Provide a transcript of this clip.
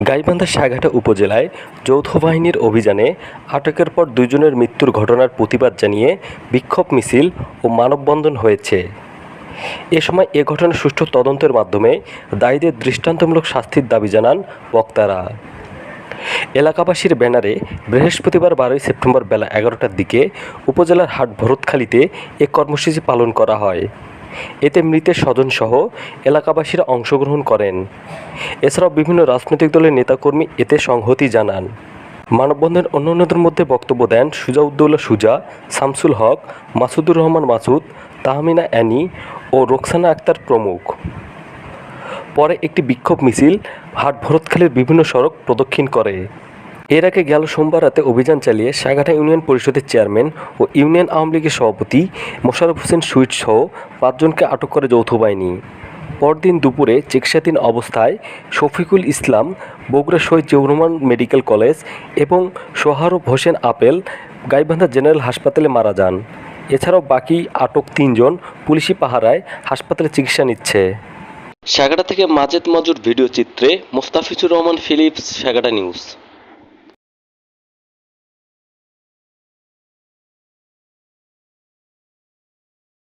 গাইবান্ধা সাঘাটা উপজেলায় যৌথ বাহিনীর অভিযানে আটকের পর দুজনের মৃত্যুর ঘটনার প্রতিবাদ জানিয়ে বিক্ষোভ মিছিল ও মানববন্ধন হয়েছে। এ সময় এ ঘটনার সুষ্ঠু তদন্তের মাধ্যমে দায়ীদের দৃষ্টান্তমূলক শাস্তির দাবি জানান বক্তারা। এলাকাবাসীর ব্যানারে বৃহস্পতিবার বারোই সেপ্টেম্বর বেলা এগারোটার দিকে উপজেলার হাট ভরতখালীতে এ কর্মসূচি পালন করা হয়। এতে মৃতের স্বজনসহ এলাকাবাসীরা অংশগ্রহণ করেন। এছাড়াও বিভিন্ন রাজনৈতিক দলের নেতাকর্মী এতে সংহতি জানান। মানববন্ধনের অন্যান্যদের মধ্যে বক্তব্য দেন সুজাউদ্দৌলা সুজা, শামসুল হক, মাসুদুর রহমান মাসুদ, তাহমিনা অ্যানি ও রোকসানা আক্তার প্রমুখ। পরে একটি বিক্ষোভ মিছিল হাট ভরতখালীর বিভিন্ন সড়ক প্রদক্ষিণ করে। এর আগে গেল সোমবার রাতে অভিযান চালিয়ে সাগাটা ইউনিয়ন পরিষদের চেয়ারম্যান ও ইউনিয়ন আওয়ামী লীগের সভাপতি মোশাররফ হোসেন সুইট সহ পাঁচজনকে আটক করে যৌথ বাহিনী। পরদিন দুপুরে চিকিৎসাধীন অবস্থায় শফিকুল ইসলাম, বগুড়া শহীদ জিয়াউর মেডিকেল কলেজ এবং সোহারব হোসেন আপেল, গাইবান্ধা জেনারেল হাসপাতালে মারা যান। এছাড়াও বাকি আটক তিনজন পুলিশি পাহারায় হাসপাতালে চিকিৎসা নিচ্ছে। সাগাটা থেকে মাজেদ মজুর ভিডিও চিত্রে মোস্তাফিজুর রহমান, ফিলিপস সাগাটা নিউজ।